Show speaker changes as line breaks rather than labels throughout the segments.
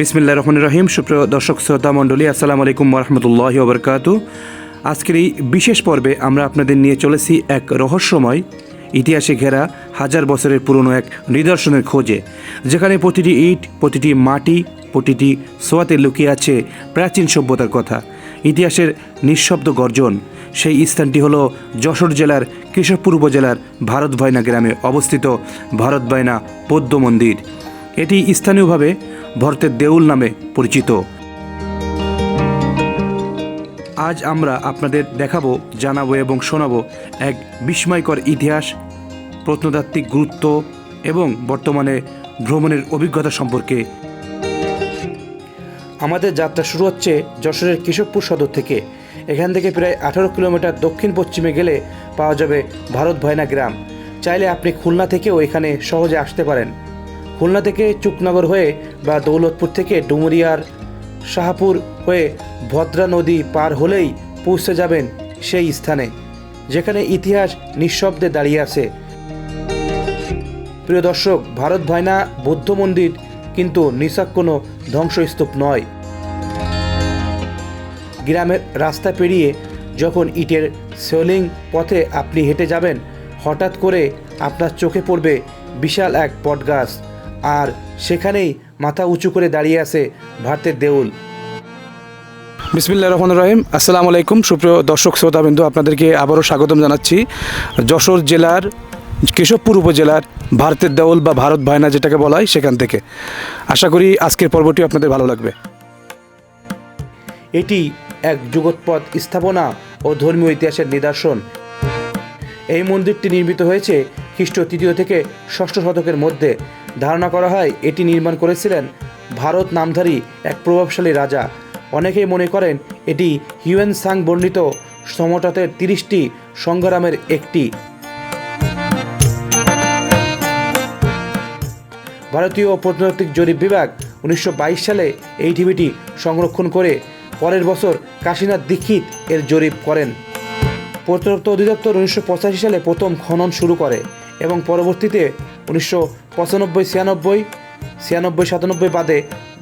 বিসমিল্লা রহমান রহিম। সুপ্রিয় দর্শক, শ্রোতা, মণ্ডলী, আসসালামু আলাইকুম রহমতুল্লাহ ওবরকাত। আজকের এই বিশেষ পর্বে আমরা আপনাদের নিয়ে চলেছি এক রহস্যময়, ইতিহাসে ঘেরা হাজার বছরের পুরনো এক নিদর্শনের খোঁজে, যেখানে প্রতিটি ইট, প্রতিটি মাটি, প্রতিটি সোয়াতে লুকিয়ে আছে প্রাচীন সভ্যতার কথা, ইতিহাসের নিঃশব্দ গর্জন। সেই স্থানটি হলো যশোর জেলার কেশবপুর উপজেলার ভারত ভাইনা গ্রামে অবস্থিত ভারত ভাইনা পদ্ম মন্দির। এটি স্থানীয়ভাবে ভরতের দেউল নামে পরিচিত। আজ আমরা আপনাদের দেখাবো, জানাব এবং শোনাবো এক বিস্ময়কর ইতিহাস, প্রত্নতাত্ত্বিক গুরুত্ব এবং বর্তমানে ভ্রমণের অভিজ্ঞতা সম্পর্কে। আমাদের যাত্রা শুরু হচ্ছে যশোরের কেশবপুর সদর থেকে। এখান থেকে প্রায় আঠারো কিলোমিটার দক্ষিণ পশ্চিমে গেলে পাওয়া যাবে ভারত ভয়না গ্রাম। চাইলে আপনি খুলনা থেকেও এখানে সহজে আসতে পারেন। খুলনা থেকে চুকনগর হয়ে বা দৌলতপুর থেকে ডুমুরিয়ার শাহপুর হয়ে ভদ্রা নদী পার হলেই পৌঁছে যাবেন সেই স্থানে, যেখানে ইতিহাস নিঃশব্দে দাঁড়িয়ে আছে। প্রিয় দর্শক, ভারত ভাইনা বৌদ্ধ মন্দির কিন্তু নিছক কোনো ধ্বংসস্তূপ নয়। গ্রামের রাস্তা পেরিয়ে যখন ইটের সেলিং পথে আপনি হেঁটে যাবেন, হঠাৎ করে আপনার চোখে পড়বে বিশাল এক বটগাছ। আর সেখানেই মাথা উঁচু করে দাঁড়িয়ে আছে ভারতের দেউল। বিসমিল্লা রহমান রহিম। আসসালামু আলাইকুম। সুপ্রিয় দর্শক শ্রোতাবিন্দু আপনাদেরকে আবারও স্বাগতম জানাচ্ছি। যশোর জেলার কেশবপুর উপজেলার ভারতের দেউল বা ভারত ভাইনা যেটাকে বলা হয় সেখান থেকে। আশা করি আজকের পর্বটি আপনাদের ভালো লাগবে। এটি এক যুগোৎপদ স্থাপনা ও ধর্মীয় ইতিহাসের নিদর্শন। এই মন্দিরটি নির্মিত হয়েছে খ্রিস্ট তৃতীয় থেকে ষষ্ঠ শতকের মধ্যে ধারণা করা হয় এটি নির্মাণ করেছিলেন ভারত নামধারী এক প্রভাবশালী রাজা। অনেকেই মনে করেন এটি হিউয়েন সাং বর্ণিত সমটাতের তিরিশটি সংগ্রামের একটি। ভারতীয় প্রত্নতাত্ত্বিক জরিপ বিভাগ উনিশশো বাইশ সালে এই টিভিটি সংরক্ষণ করে পরের বছর কাশীনাথ দীক্ষিত এর জরিপ করেন। প্রত্নতত্ত্ব অধিদপ্তর উনিশশো পঁচাশি সালে প্রথম খনন শুরু করে। এবং পরবর্তীতে উনিশশো পঁচানব্বই, ছিয়ানব্বই ছিয়ানব্বই, সাতানব্বই বাদে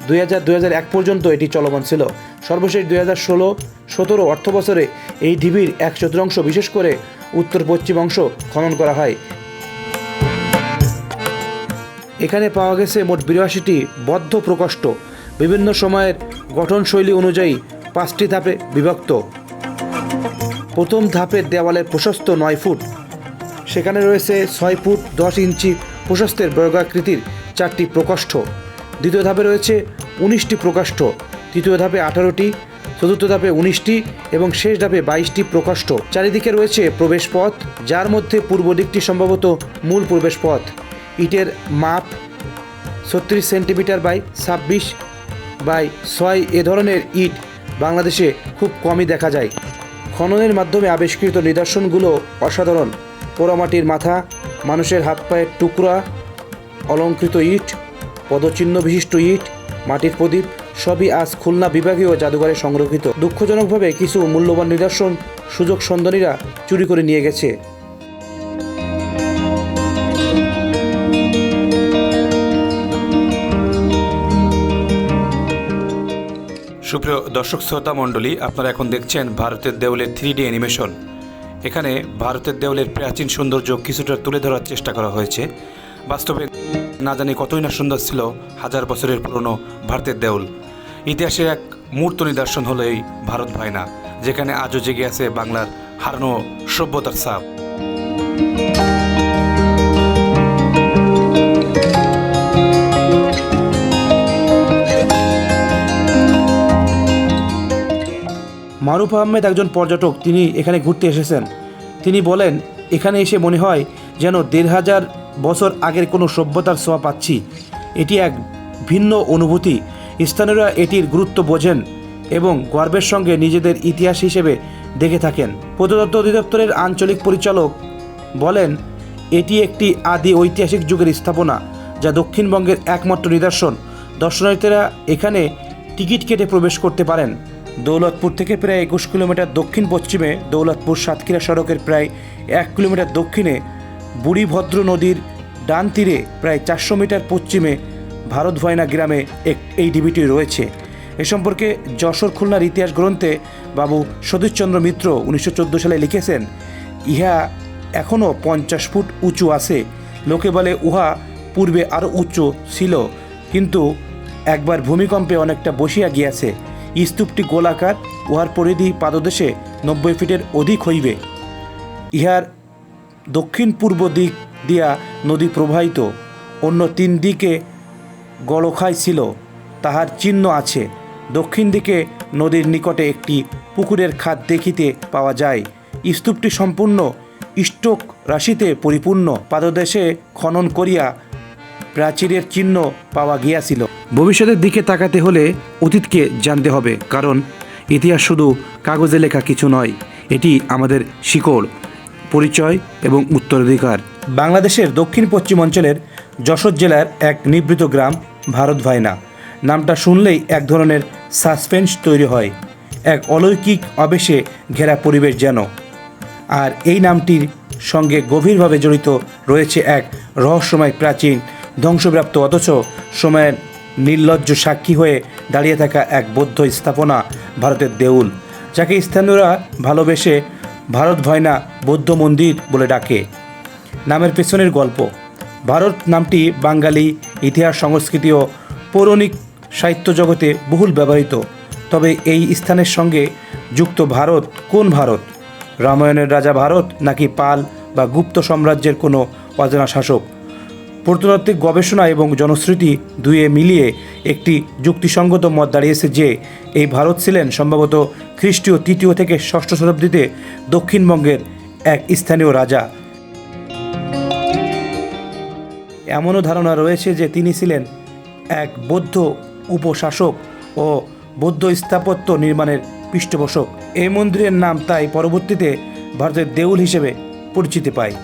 দুই হাজার দুই হাজার এক পর্যন্ত এটি চলমান ছিল। সর্বশেষ দুই হাজার ষোলো, সতেরো অর্থ বছরে এই ঢিবির এক চতুর্থাংশ, বিশেষ করে উত্তর পশ্চিম অংশ খনন করা হয়। এখানে পাওয়া গেছে মোট বিরাশিটি বদ্ধ প্রকোষ্ঠ। বিভিন্ন সময়ের গঠনশৈলী অনুযায়ী পাঁচটি ধাপে বিভক্ত। প্রথম ধাপের দেওয়ালের প্রশস্ত নয় ফুট সেখানে রয়েছে ছয় ফুট দশ ইঞ্চি প্রশস্তের বর্গাকৃতির চারটি প্রকোষ্ঠ। দ্বিতীয় ধাপে রয়েছে উনিশটি প্রকোষ্ঠ। তৃতীয় ধাপে আঠারোটি, চতুর্থ ধাপে উনিশটি এবং শেষ ধাপে বাইশটি প্রকোষ্ঠ। চারিদিকে রয়েছে প্রবেশপথ, যার মধ্যে পূর্ব দিকটি সম্ভবত মূল প্রবেশপথ। ইটের মাপ ছত্রিশ সেন্টিমিটার বাই ছাব্বিশ বাই ছয় এ ধরনের ইট বাংলাদেশে খুব কমই দেখা যায়। খননের মাধ্যমে আবিষ্কৃত নিদর্শনগুলো অসাধারণ। পোড়ামাটির মাথা, মানুষের হাত পায়ের টুকরা, অলঙ্কৃত ইট, পদচিহ্ন বিশিষ্ট ইট, মাটির প্রদীপ, সবই আজ খুলনা বিভাগীয় জাদুঘরে সংরক্ষিত। দুঃখজনকভাবে কিছু মূল্যবান নিদর্শন সুযোগ সন্ধানীরা চুরি করে নিয়ে গেছে। সুপ্রিয় দর্শক, শ্রোতা মণ্ডলী, আপনারা এখন দেখছেন ভারতের দেউলের থ্রি ডি অ্যানিমেশন। এখানে ভারতের দেউলের প্রাচীন সৌন্দর্য কিছুটা তুলে ধরার চেষ্টা করা হয়েছে। বাস্তবে না জানি কতই না সুন্দর ছিল হাজার বছরের পুরনো ভারতের দেউল। ইতিহাসের এক মূর্ত নিদর্শন হলো এই ভারত ভাইনা যেখানে আজও জেগে আছে বাংলার হারানো সভ্যতার ছাপ। মারুফ আহমেদ একজন পর্যটক, তিনি এখানে ঘুরতে এসেছেন। তিনি বলেন, এখানে এসে মনে হয় যেন দেড় হাজার বছর আগের কোনো সভ্যতার ছোঁয়া পাচ্ছি। এটি এক ভিন্ন অনুভূতি। স্থানীয়রা এটির গুরুত্ব বোঝেন এবং গর্বের সঙ্গে নিজেদের ইতিহাস হিসেবে দেখে থাকেন। প্রত্নতত্ত্ব অধিদপ্তরের আঞ্চলিক পরিচালক বলেন, এটি একটি আদি ঐতিহাসিক যুগের স্থাপনা, যা দক্ষিণবঙ্গের একমাত্র নিদর্শন। দর্শনার্থীরা এখানে টিকিট কেটে প্রবেশ করতে পারেন। দৌলতপুর থেকে প্রায় একুশ কিলোমিটার দক্ষিণ পশ্চিমে দৌলতপুর সাতক্ষীরা সড়কের প্রায় এক কিলোমিটার দক্ষিণে বুড়িভদ্র নদীর ডান তীরে প্রায় চারশো মিটার পশ্চিমে ভারত ভয়না গ্রামে এক এই ডিবিটি রয়েছে। এ সম্পর্কে যশোর খুলনার ইতিহাস গ্রন্থে বাবু সতীশচন্দ্র মিত্র উনিশশো চোদ্দ সালে লিখেছেন, ইহা এখনও পঞ্চাশ ফুট উঁচু আছে। লোকে বলে উহা পূর্বে আরও উঁচু ছিল, কিন্তু একবার ভূমিকম্পে অনেকটা বসিয়া গিয়াছে। স্তূপটি গোলাকার, উহার পরিধি পাদদেশে নব্বই ফিটের অধিক হইবে। ইহার দক্ষিণ পূর্ব দিক দিয়া নদী প্রবাহিত, অন্য তিন দিকে গড়খাই ছিল, তাহার চিহ্ন আছে। দক্ষিণ দিকে নদীর নিকটে একটি পুকুরের খাত দেখিতে পাওয়া যায়। স্তূপটি সম্পূর্ণ ইষ্টক রাশিতে পরিপূর্ণ। পাদদেশে খনন করিয়া প্রাচীরের চিহ্ন পাওয়া গিয়াছিল। ভবিষ্যতের দিকে তাকাতে হলে অতীতকে জানতে হবে কারণ ইতিহাস শুধু কাগজে লেখা কিছু নয় এটি আমাদের শিকড় পরিচয় এবং উত্তরাধিকার। বাংলাদেশের দক্ষিণ পশ্চিম অঞ্চলের যশোর জেলার এক নিবৃত গ্রাম ভারত ভাইনা। নামটা শুনলেই এক ধরনের সাসপেন্স তৈরি হয় এক অলৌকিক আবেশে ঘেরা পরিবেশ যেন। আর এই নামটির সঙ্গে গভীরভাবে জড়িত রয়েছে এক রহস্যময় প্রাচীন ধ্বংসপ্রাপ্ত, অথচ সময়ের নির্লজ্জ সাক্ষী হয়ে দাঁড়িয়ে থাকা এক বৌদ্ধ স্থাপনা ভারতের দেউল, যাকে স্থানীয়রা ভালোবেসে ভারত ভয়না বৌদ্ধ মন্দির বলে ডাকে। নামের পেছনের গল্প, ভারত নামটি বাঙালি ইতিহাস, সংস্কৃতি ও পৌরাণিক সাহিত্য জগতে বহুল ব্যবহৃত। তবে এই স্থানের সঙ্গে যুক্ত ভারত কোন ভারত? রামায়ণের রাজা ভারত নাকি পাল বা গুপ্ত সাম্রাজ্যের কোনো অজানা শাসক? প্রত্নতাত্ত্বিক গবেষণা এবং জনশ্রুতি দুয়ে মিলিয়ে একটি যুক্তিসঙ্গত মত দাঁড়িয়েছে যে, এই ভারত ছিলেন সম্ভবত খ্রিস্টীয় তৃতীয় থেকে ষষ্ঠ শতাব্দীতে দক্ষিণবঙ্গের এক স্থানীয় রাজা। এমনও ধারণা রয়েছে যে, তিনি ছিলেন এক বৌদ্ধ উপশাসক ও বৌদ্ধ স্থাপত্য নির্মাণের পৃষ্ঠপোষক। এই মন্দিরের নাম তাই পরবর্তীতে ভারতের দেউল হিসেবে পরিচিতি পায়।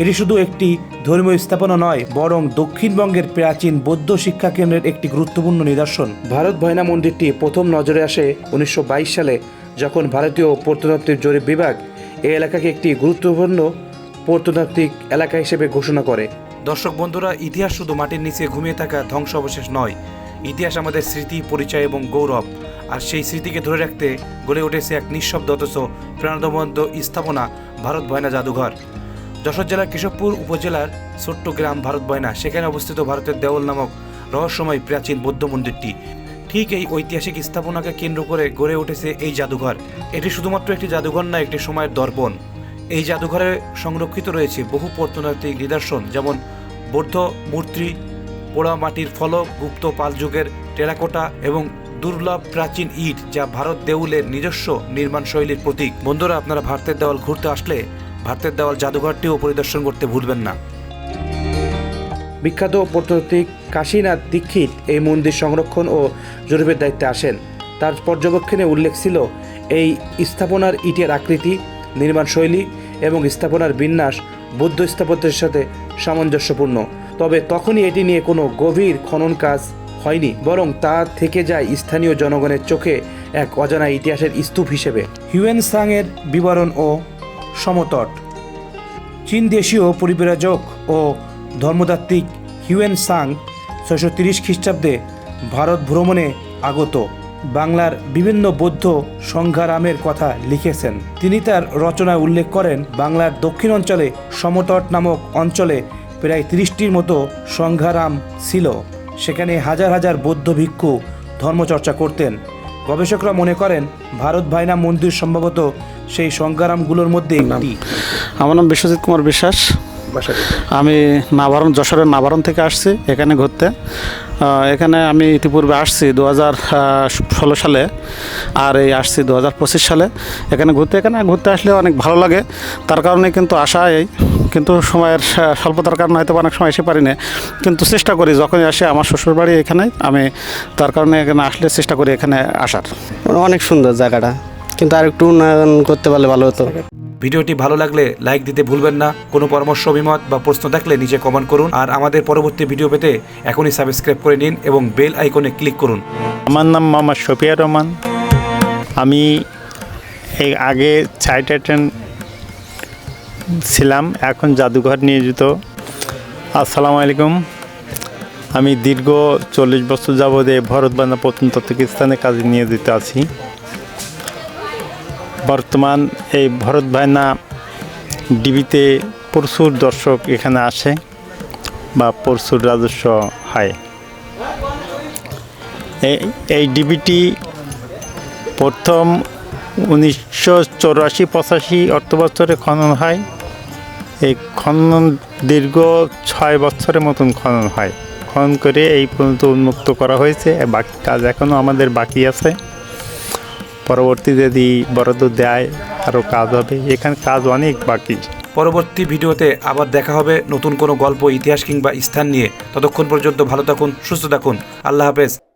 এটি শুধু একটি ধর্মীয় স্থাপনা নয়, বরং দক্ষিণবঙ্গের প্রাচীন বৌদ্ধ শিক্ষা কেন্দ্রের একটি গুরুত্বপূর্ণ নিদর্শন। ভারত ভয়না মন্দিরটি প্রথম নজরে আসে উনিশশো বাইশ সালে, যখন ভারতীয় প্রত্নতাত্ত্বিক জরিপ বিভাগ এই এলাকাকে একটি গুরুত্বপূর্ণ প্রত্নতাত্ত্বিক এলাকা হিসেবে ঘোষণা করে। দর্শক বন্ধুরা, ইতিহাস শুধু মাটির নিচে ঘুমিয়ে থাকা ধ্বংস অবশেষ নয়, ইতিহাস আমাদের স্মৃতি, পরিচয় এবং গৌরব। আর সেই স্মৃতিকে ধরে রাখতে গড়ে উঠেছে এক নিঃশব্দ অথচ প্রাণবন্ত স্থাপনা ভারত ভয়না জাদুঘর। যশোর জেলার কেশবপুর উপজেলার ছোট্ট গ্রাম ভারত বয়না সেখানে অবস্থিত ভারতের দেওয়াল নামক রহস্যময় প্রাচীন বৌদ্ধ মন্দিরটি। ঠিক এই ঐতিহাসিক স্থাপনাকে কেন্দ্র করে গড়ে উঠেছে এই জাদুঘর। এটি শুধুমাত্র একটি জাদুঘর না, একটি সময়ের দর্পণ। এই জাদুঘরে সংরক্ষিত রয়েছে বহু প্রত্নতাত্ত্বিক নিদর্শন, যেমন বৌদ্ধ মূর্তি, পোড়া মাটির ফলক গুপ্ত পাল যুগের টেরাকোটা এবং দুর্লভ প্রাচীন ইট, যা ভারত দেউলের নিজস্ব নির্মাণ শৈলীর প্রতীক। বন্ধুরা, আপনারা ভারতের দেওয়াল ঘুরতে আসলে ভারতের দেওয়াল জাদুঘরটিও পরিদর্শন করতে ভুলবেন না। বিখ্যাত প্রত্নতাত্ত্বিক কাশীনাথ দীক্ষিত এই মন্দির সংরক্ষণ ও জরিপের দায়িত্বে আসেন। তার পর্যবেক্ষণে উল্লেখ ছিল এই স্থাপনার ইটের আকৃতি নির্মাণ শৈলী এবং স্থাপনার বিন্যাস বৌদ্ধ স্থাপত্যের সাথে সামঞ্জস্যপূর্ণ। তবে তখনই এটি নিয়ে কোনো গভীর খনন কাজ হয়নি বরং তা থেকে যায় স্থানীয় জনগণের চোখে এক অজানা ইতিহাসের স্তূপ হিসেবে। হিউয়েন সাংয়ের বিবরণ ও সমতট। চীন দেশীয় পরিব্রাজক ও ধর্মতাত্ত্বিক হিউয়েন সাং ছয়শো তিরিশ খ্রিস্টাব্দে ভারত ভ্রমণে আগত। বাংলার বিভিন্ন বৌদ্ধ সংঘারামের কথা লিখেছেন। তিনি তার রচনায় উল্লেখ করেন, বাংলার দক্ষিণ অঞ্চলে সমতট নামক অঞ্চলে প্রায় তিরিশটির মতো সংঘারাম ছিল। সেখানে হাজার হাজার বৌদ্ধ ভিক্ষু ধর্মচর্চা করতেন। গবেষকরা মনে করেন ভারত ভাইনা মন্দির সম্ভবত সেই সংগ্রামগুলোর মধ্যে একটি।
আমার নাম বিশ্বজিৎ কুমার বিশ্বাস। আমি নাবারণ যশোরের নাবারণ থেকে আসছি এখানে ঘুরতে। এখানে আমি ইতিপূর্বে আসছি দু হাজার ষোলো সালে আর এই আসছি দু হাজার পঁচিশ সালে। এখানে ঘুরতে এখানে ঘুরতে আসলে অনেক ভালো লাগে। তার কারণে কিন্তু আসা এই কিন্তু সময়ের স্বল্পতার কারণে হয়তো অনেক সময় এসে পারি না কিন্তু চেষ্টা করি যখনই আসে আমার শ্বশুরবাড়ি এখানে আমি তার কারণে এখানে আসলে চেষ্টা করি এখানে আসার।
অনেক সুন্দর জায়গাটা কিন্তু আর একটু উন্নয়ন করতে পারলে ভালো হতো।
ভিডিওটি ভালো লাগলে লাইক দিতে ভুলবেন না। কোনো পরামর্শ অভিমত বা প্রশ্ন থাকলে নিচে কমেন্ট করুন আর আমাদের পরবর্তী ভিডিও পেতে এখনই সাবস্ক্রাইব করে নিন এবং বেল আইকনে ক্লিক করুন।
আমার নাম মোহাম্মদ শফিয়া রহমান। আমি এই আগে সাইট অ্যাটেন্ড ছিলাম, এখন জাদুঘর নিয়োজিত। আসসালামু আলাইকুম। আমি দীর্ঘ চল্লিশ বছর যাবৎ এই ভরতবানা প্রত্নতাত্ত্বিক স্থানে কাজে নিয়োজিত আছি। বর্তমান এই ভরত ভাইনা ডিবিতে প্রচুর দর্শক এখানে আসে বা প্রচুর রাজস্ব হয়। এই ডিবিটি প্রথম উনিশশো চৌরাশি পঁচাশি অর্থবছরে খনন হয়। এই খনন দীর্ঘ ছয় বছরের মতন খনন হয়। খনন করে এই পর্যন্ত উন্মুক্ত করা হয়েছে। বাকি কাজ এখনও আমাদের বাকি আছে। পরবর্তী যদি বরাদ্দ দেয় আরও কাজ হবে। এখানে কাজ অনেক বাকি।
পরবর্তী ভিডিওতে আবার দেখা হবে নতুন কোনো গল্প, ইতিহাস কিংবা স্থান নিয়ে। ততক্ষণ পর্যন্ত ভালো থাকুন, সুস্থ থাকুন। আল্লাহ হাফেজ।